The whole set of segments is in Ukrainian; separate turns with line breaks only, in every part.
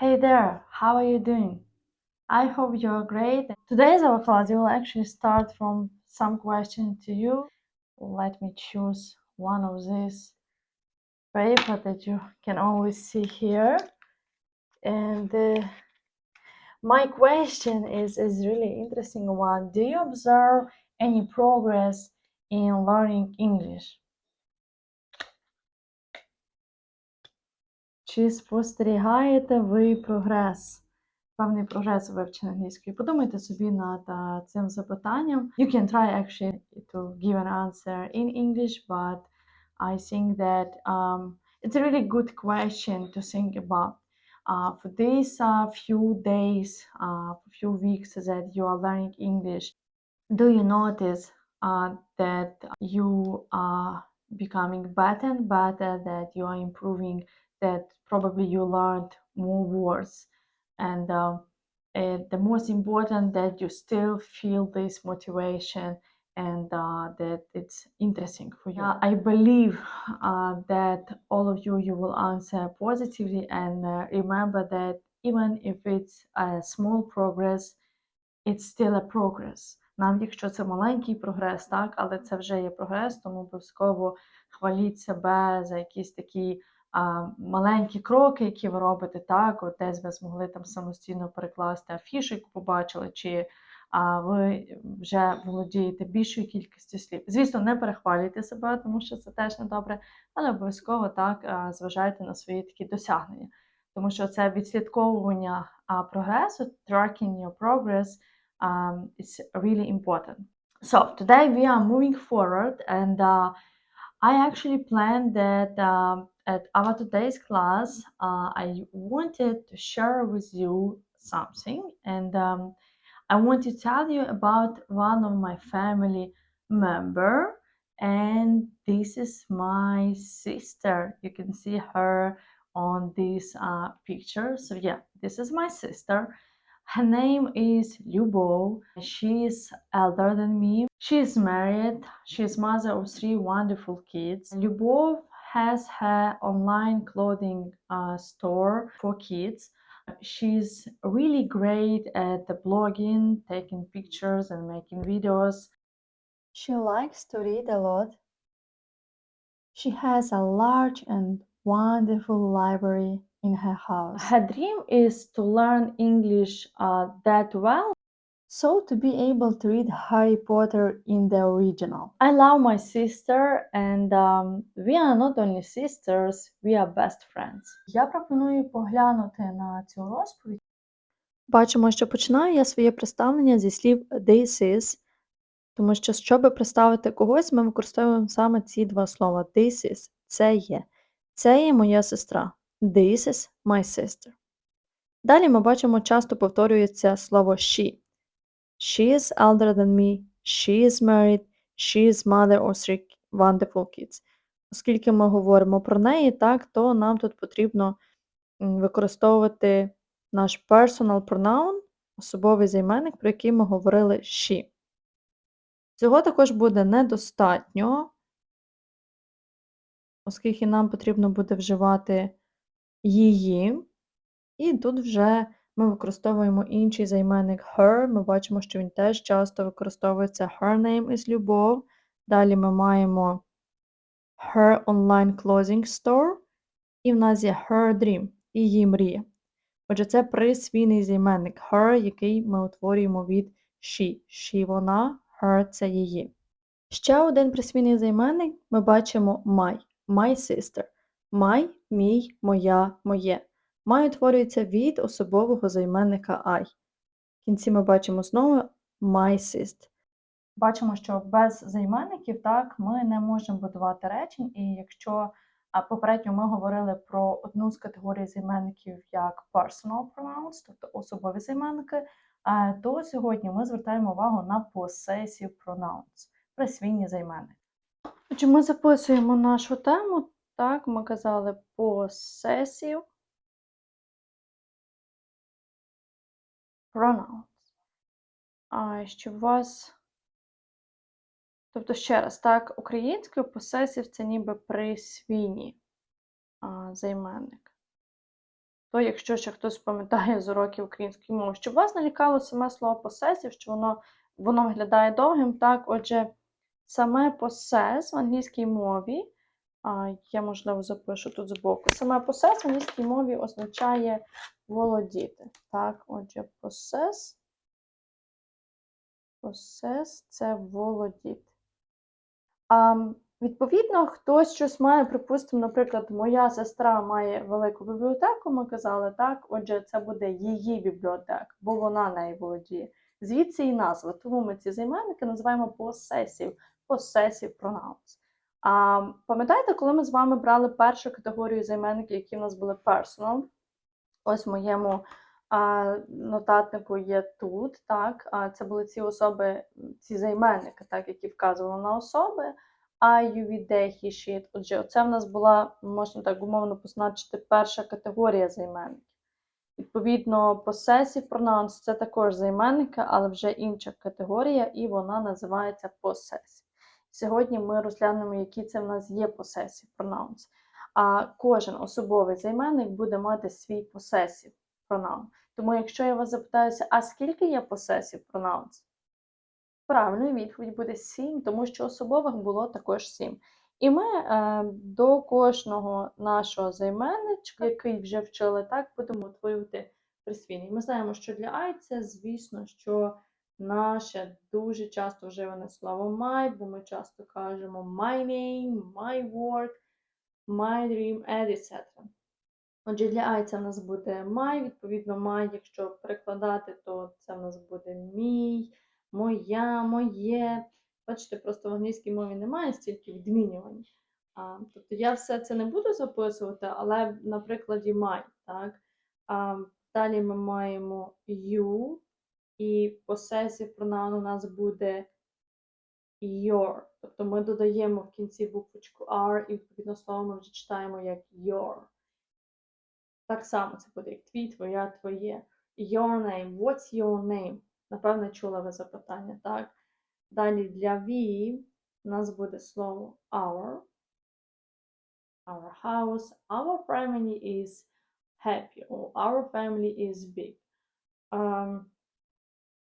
Hey there, how are you doing? I hope you're great. Today's our class will actually start from some question to you. Let me choose one of these paper that you can always see here. And uh, my question is is really interesting one. Do you observe any progress in learning English? Чи спостерігаєте ви прогрес? Певний прогрес у вивченні англійської. Подумайте собі над а, цим запитанням. You can try actually to give an answer in English, but I think that um, it's a really good question to think about. Uh, for these uh, few days, uh, few weeks that you are learning English, do you notice uh, that you are becoming better and better, that you are improving, that probably you learned more words? and um, uh, the most important that you still feel this motivation and uh, that it's interesting for you. I believe uh, that all of you you will answer positively and uh, remember that even if it's a small progress, it's still a progress. Навіть якщо це маленький прогрес, так, але це вже є прогрес, тому обов'язково хваліть себе за якісь такі а, Маленькі кроки, які ви робите, так, от десь ви змогли там самостійно перекласти афішу, яку побачили, чи а, ви вже володієте більшою кількістю слів. Звісно, не перехвалюйте себе, тому що це теж не добре, але обов'язково так зважайте на свої такі досягнення. Тому що це відслідковування а, прогресу, tracking your progress, um, is really important. So today we are moving forward and uh, I actually planned that um, at our today's class, uh, I wanted to share with you something, and um, I want to tell you about one of my family member, and this is my sister. You can see her on this uh, picture. So yeah, this is my sister. Her name is Lyubov. She is elder than me. She is married. She is mother of three wonderful kids. Lyubov has her online clothing uh, store for kids. She's really great at the blogging, taking pictures and making videos. She likes to read a lot. She has a large and wonderful library in her house. Her dream is to learn English uh, that well, so to be able to read Harry Potter in the original. I love my sister, and um, we are not only sisters, we are best friends. Я пропоную поглянути на цю розповідь. Бачимо, що починаю я своє представлення зі слів this is, тому що, щоб представити когось, ми використовуємо саме ці два слова. This is – це є. Це є моя сестра. This is my sister. Далі ми бачимо, часто повторюється слово she. She is elder than me, she is married, she is mother of three wonderful kids. Оскільки ми говоримо про неї, так, то нам тут потрібно використовувати наш personal pronoun, особовий займенник, про який ми говорили she. Цього також буде недостатньо, оскільки нам потрібно буде вживати її. І тут вже ми використовуємо інший займенник her. Ми бачимо, що він теж часто використовується her name is Любов. Далі ми маємо her online clothing store. І в нас є her dream, її мрія. Отже, це присвійний займенник her, який ми утворюємо від she. She вона, her це її. Ще один присвійний займенник ми бачимо my, my sister. My – мій, моя, моє. My утворюється від особового займенника I. В кінці ми бачимо знову my. Бачимо, що без займенників так, ми не можемо будувати речень, і якщо попередньо ми говорили про одну з категорій займенників як personal pronouns, тобто особові займенники, то сьогодні ми звертаємо увагу на possessive pronouns, присвійні займенники. Отже, ми записуємо нашу тему, так, ми казали possessive pronouns. Щоб вас. Тобто, ще раз, так, українською possessive – це ніби присвійні а, займенник. то якщо ще хтось пам'ятає з уроків української мови, щоб вас не лякало саме слово possessive, що воно, воно виглядає довгим, так, отже, саме possess в англійській мові, я, можливо, запишу тут збоку, саме possess в англійській мові означає володіти. Так, отже, possess, possess – це володіти. А, відповідно, хтось щось має, припустимо, наприклад, моя сестра має велику бібліотеку, ми казали, так, отже, це буде її бібліотека, бо вона нею володіє. Звідси і назва. Тому ми ці займенники називаємо possessive, possessive pronouns. А, пам'ятаєте, коли ми з вами брали першу категорію займенників, які в нас були personal? Ось в моєму а, нотатнику є тут, так, а, це були ці особи, ці займенники, так, які вказували на особи. You, we, he. Отже, це в нас була, можна так умовно позначити, перша категорія займенників. Відповідно, possessive pronouns – це також займенники, але вже інша категорія, і вона називається possessive. Сьогодні ми розглянемо, які це в нас є possessive pronouns. А кожен особовий займенник буде мати свій possessive pronoun. Тому, якщо я вас запитаюся, а скільки є possessive pronouns? Правильною відповідь буде 7, тому що особових було також 7. І ми е, до кожного нашого займенничка, який вже вчили, так, будемо утворювати присвійний. Ми знаємо, що для I це, звісно, що наше дуже часто вживане слово my, бо ми часто кажемо my name, my work, my dream, etc. Отже, для I це в нас буде my, відповідно, my, якщо перекладати, то це в нас буде мій, моя, моє. Бачите, просто в англійській мові немає стільки відмінювань. А, тобто я все це не буду записувати, але на прикладі my, так? А, далі ми маємо you, і possessive pronoun у нас буде your. Тобто ми додаємо в кінці буквочку R, і відповідно слово ми вже читаємо як your. Так само це буде як твій, твоя, твоє. Your name. What's your name? Напевне, чула ви запитання, так? Далі для we у нас буде слово our. Our house. Our family is happy. Or our family is big. Um,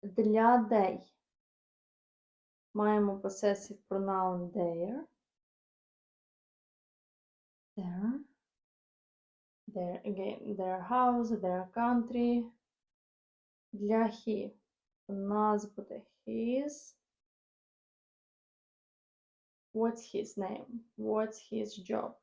для they маємо possessive pronoun their. Their. Their, again, their house, their country. Для he у нас буде his. What's his name? What's his job?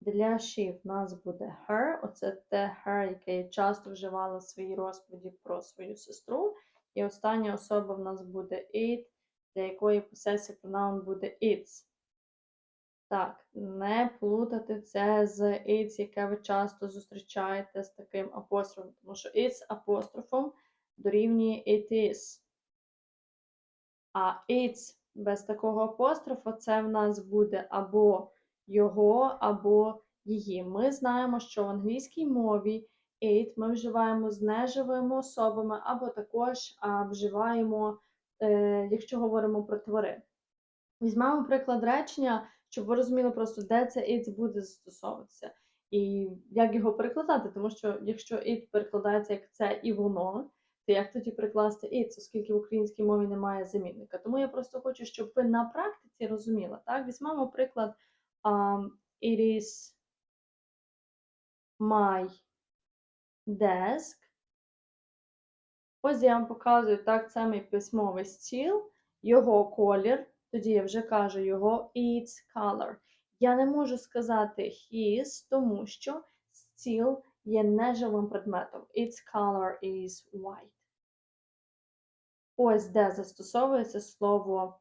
Для she в нас буде her. Оце те her, яке я часто вживала в своїй розповіді про свою сестру. І остання особа в нас буде it, для якої possessive pronoun буде its. Так, не плутати це з its, яке ви часто зустрічаєте з таким апострофом, тому що its апострофом дорівнює it is. А its без такого апострофа це в нас буде або його, або її. Ми знаємо, що в англійській мові it ми вживаємо з неживими особами, або також а, вживаємо, е, якщо говоримо про тварин. Візьмемо приклад речення, щоб ви розуміли просто, де це it буде застосовуватися. І як його перекладати, тому що якщо it перекладається як це і воно, то як тоді прикласти it, оскільки в українській мові немає замінника. Тому я просто хочу, щоб ви на практиці розуміли. Так? Візьмемо приклад um, it is my desk. Ось я вам показую так мій письмовий стіл, його колір. Тоді я вже кажу його its color. Я не можу сказати his, тому що стіл є неживим предметом. Its color is white. Ось де застосовується слово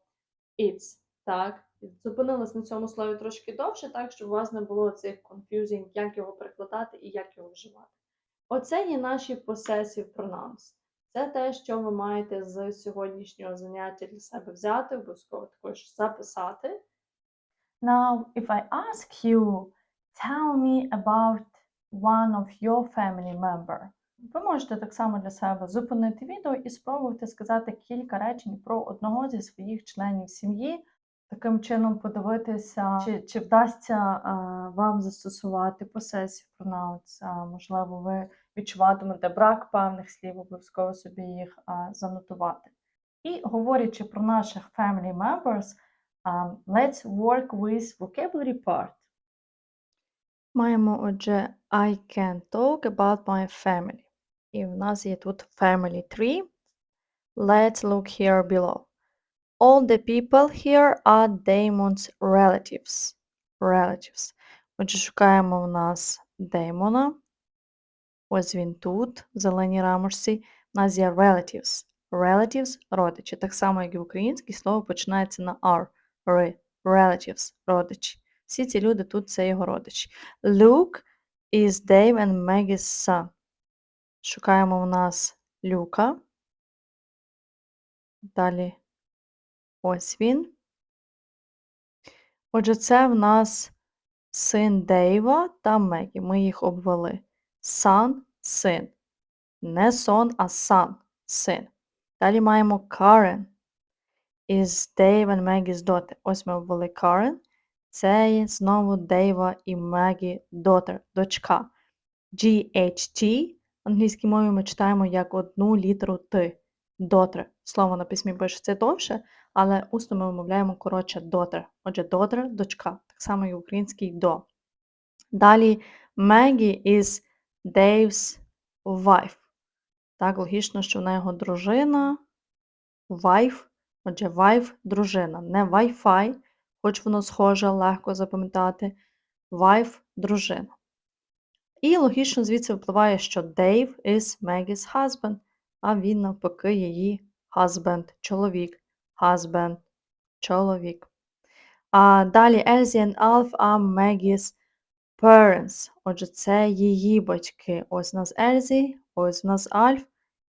its. Так, зупинилась на цьому слові трошки довше, так, щоб у вас не було цих confusing, як його перекладати і як його вживати. Оце є наші possessive pronouns. Це те, що ви маєте з сьогоднішнього заняття для себе взяти, обов'язково також записати. Now, if I ask you, tell me about one of your family member. Ви можете так само для себе зупинити відео і спробувати сказати кілька речень про одного зі своїх членів сім'ї. Таким чином подивитися, чи, чи вдасться вам застосувати pronouns. А, можливо, ви відчуватимете брак певних слів, обов'язково собі їх занотувати. І говорячи про наших family members, let's work with vocabulary part. Маємо, отже, I can talk about my family. І в нас є тут family tree. Let's look here below. All the people here are Damon's relatives. Relatives. Отже, шукаємо в нас Деймона. Ось він тут, в зеленій рамушці. У нас є relatives. Relatives – родичі. Так само, як і в українській, слово починається на R. Ри. Relatives – родичі. Всі ці люди тут це його родичі. Luke is Dave and Maggie's son. Шукаємо в нас Люка. Далі ось він. Отже, це в нас син Дейва та Мегі. Ми їх обвели. Сан – син. Не сон, а сан – син. Далі маємо Karen is Dave and Maggie's daughter. Ось ми обвели Karen. Це знову Дейва і Мегі daughter, дочка. GHT в англійській мові ми читаємо як одну літеру Т. Daughter. Слово на письмі пишеться довше, але усно ми вимовляємо коротше daughter. Отже, daughter – дочка. Так само і в українській до. Далі Maggie is Dave's wife. Так, логічно, що вона його дружина. Wife. Отже, wife – дружина. Не Wi-Fi, хоч воно схоже, легко запам'ятати. Wife – дружина. І логічно звідси випливає, що Dave is Maggie's husband, а він навпаки її husband, чоловік. Husband, чоловік. А далі Elsie and Alf are Maggie's parents. Отже, це її батьки. Ось у нас Elsie, ось у нас Альф,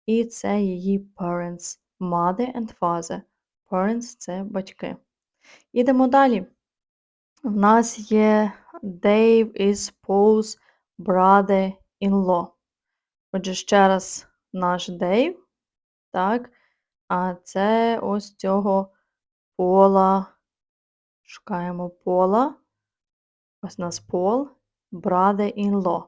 і це її parents. Mother and father. Parents – це батьки. Ідемо далі. В нас є Dave is Paul's brother-in-law. Отже, ще раз наш Дейв, так, а це ось цього пола. Шукаємо пола. Ось у нас пол, brother-in-law.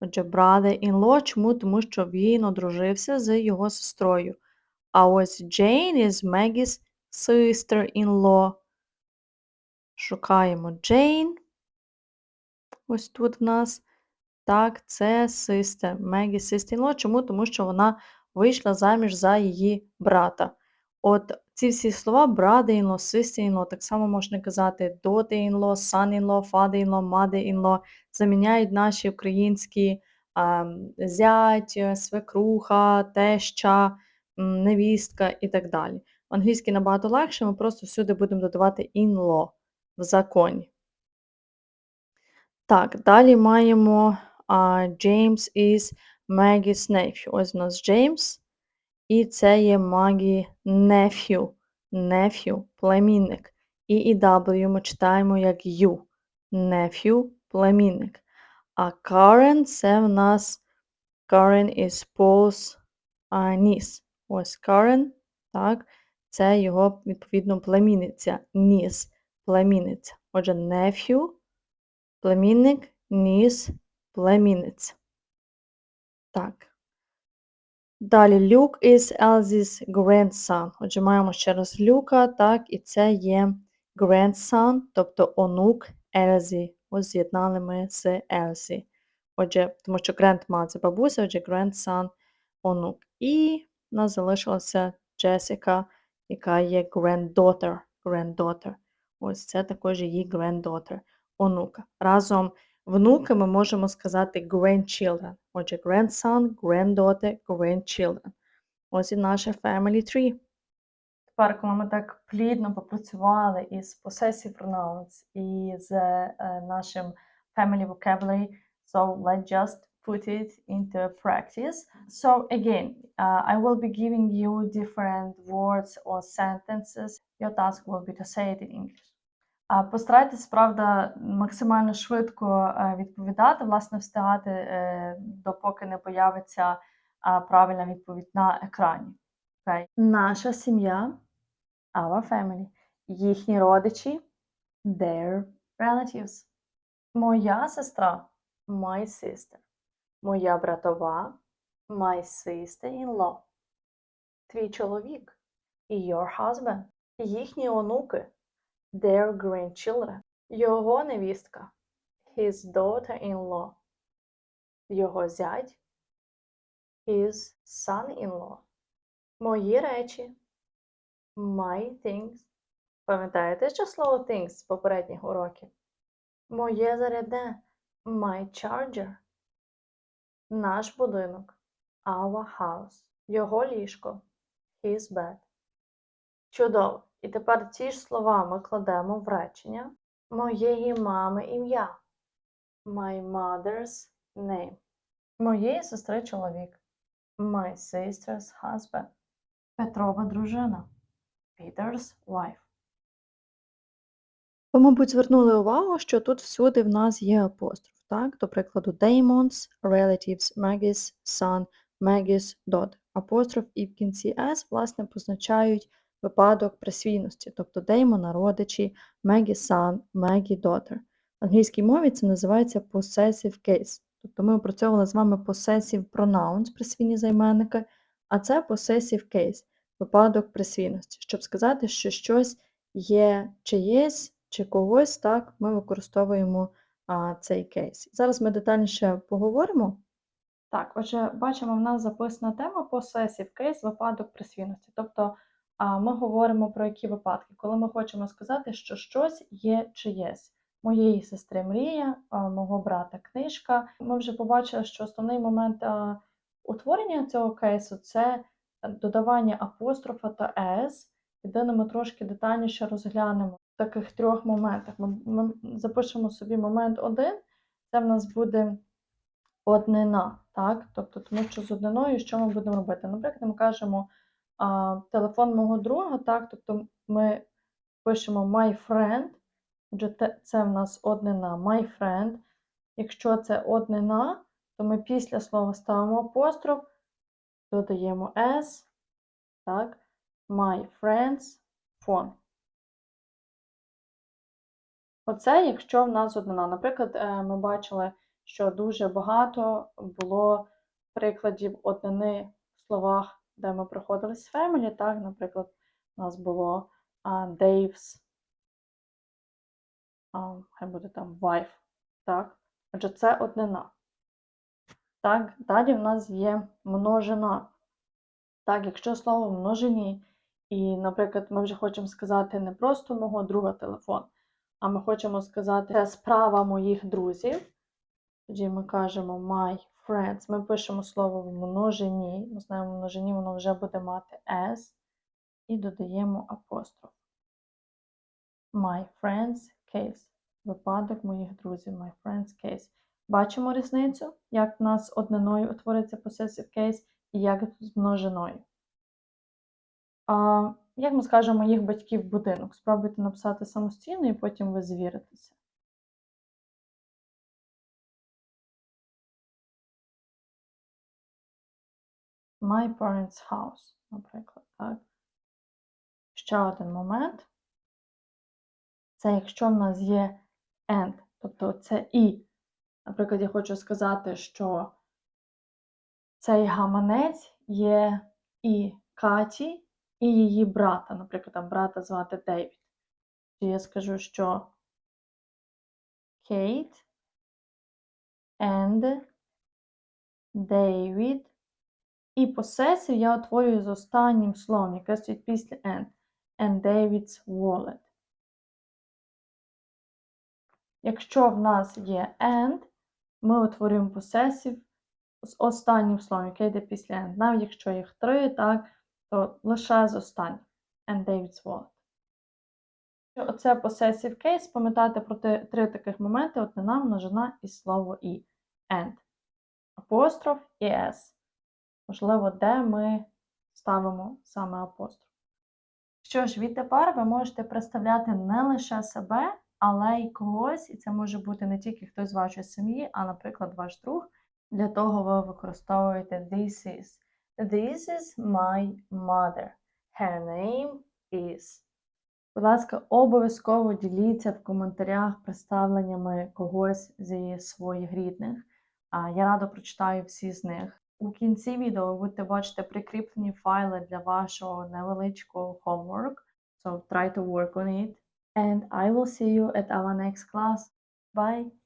Отже, brother-in-law, чому? Тому що він одружився з його сестрою. А ось Jane is Maggie's sister-in-law. Шукаємо Jane. Ось тут в нас. Так, це sister. Мегі sister-in-law. Чому? Тому що вона вийшла заміж за її брата. От ці всі слова brother-in-law, sister-in-law, так само можна казати daughter-in-law, son-in-law, father-in-law, mother-in-law, заміняють наші українські а, зять, свекруха, теща, невістка і так далі. В англійській набагато легше, ми просто всюди будемо додавати in-law в законі. Так, далі маємо а, James is Maggie's nephew. Ось у нас James. І це є Maggie nephew. Nephew – племінник. І W ми читаємо як you. Nephew – племінник. А Karen – це в нас Karen is Paul's niece. Ось Karen, так, це його, відповідно, племінниця. Niece – племінниця. Отже, nephew – племінник, niece – племінниця. Так. Далі Люк is Elsie's grandson. Отже, маємо ще раз Люка, так, і це є grandson, тобто онук Елзі. Ось з'єднали ми з Елзі. Отже, тому що grandma – це бабуся, отже, grandson – онук. І в нас залишилася Джесіка, яка є granddaughter. granddaughter. Ось це також її granddaughter, онука. Разом внуки ми можемо сказати grandchildren. Отже, grandson, granddaughter, grandchildren. Ось і наше family tree. Тепер, коли ми так плідно попрацювали із possessive pronouns і з е, нашим family vocabulary, so let's just put it into practice. So again, uh, I will be giving you different words or sentences. Your task will be to say it in English. Постарайтесь, правда, максимально швидко е, відповідати, власне, встигати, е, допоки не появиться правильна відповідь на екрані. Okay. Наша сім'я, our family, їхні родичі, their relatives. Моя сестра, my sister. Моя братова, my sister-in-law. Твій чоловік, your husband. Їхні онуки, their grandchildren. Його невістка, his daughter-in-law. Його зять, his son-in-law. Мої речі, my things. Пам'ятаєте ще слово things з попередніх уроків? Моє зарядне, my charger. Наш будинок, our house. Його ліжко, his bed. Чудово. І тепер ці ж слова ми кладемо в речення моєї мами ім'я. My mother's name. Моєї сестри чоловік. My sister's husband. Петрова дружина. Peter's wife. Ви, мабуть, звернули увагу, що тут всюди в нас є апостроф, так? До прикладу, Damon's, relatives, Maggie's, son, Maggie's, daughter. Апостроф і в кінці S, власне, позначають випадок присвійності, тобто Damon – родичі, Maggie – son, Maggie – daughter. В англійській мові це називається possessive case. Тобто ми опрацьовували з вами possessive pronouns, присвійні займенники, а це possessive case, випадок присвійності. Щоб сказати, що щось є чиєсь чи когось, так, ми використовуємо а, цей кейс. Зараз ми детальніше поговоримо. Так, отже, бачимо, в нас записана тема possessive case, випадок присвійності. Тобто ми говоримо про які випадки, коли ми хочемо сказати, що щось є чиєсь. Моєї сестри мрія, мого брата книжка. Ми вже побачили, що основний момент утворення цього кейсу це додавання апострофа та «с». Єдине, ми трошки детальніше розглянемо в таких трьох моментах. Ми, ми запишемо собі момент один, це в нас буде однина, так? Тобто, тому що з одниною що ми будемо робити? Наприклад, ми кажемо а, телефон мого друга, так? Тобто ми пишемо my friend, отже, це в нас однина my friend. Якщо це однина, то ми після слова ставимо апостроф, додаємо s, так? My friend's phone. Оце якщо в нас однина. Наприклад, е, ми бачили, що дуже багато було прикладів однини в словах, де ми проходили з family. Так, наприклад, у нас було Dave's, хай буде там wife. Так? Отже, це однина. Так, далі в нас є множина. Так, якщо слово множині, і, наприклад, ми вже хочемо сказати не просто мого друга телефон, а ми хочемо сказати це справа моїх друзів. Тоді ми кажемо my friends. Ми пишемо слово в множині. Ми знаємо, в множині воно вже буде мати s. І додаємо апостроф. My friends case. Випадок моїх друзів. My friends case. Бачимо різницю, як в нас одниною утвориться possessive case і як з множиною. А, як ми скажемо моїх батьків будинок? Спробуйте написати самостійно і потім ви звіритеся. My parents' house, наприклад, так. Ще один момент. Це якщо в нас є and, тобто це і. Наприклад, я хочу сказати, що цей гаманець є і Каті, і її брата. Наприклад, там брата звати Дейвід. Чи я скажу, що Kate and David. І посесів я утворюю з останнім словом, яке стоїть після and. And David's wallet. Якщо в нас є and, ми утворюємо посесів з останнім словом, яке йде після and. Навіть якщо їх три, так, то лише з останнім. And David's wallet. Оце possessive case, пам'ятайте про три таких моменти: однина, множина і слово і. And. Апостроф і S. Можливо, де ми ставимо саме апостроф. Що ж, відтепер ви можете представляти не лише себе, але й когось, і це може бути не тільки хтось з вашої сім'ї, а, наприклад, ваш друг. Для того ви використовуєте this is. This is my mother. Her name is. Будь ласка, обов'язково діліться в коментарях представленнями когось зі своїх рідних. Я радо прочитаю всі з них. У кінці відео ви будете бачити прикріплені файли для вашого невеличкого homework. So try to work on it. And I will see you at our next class. Bye!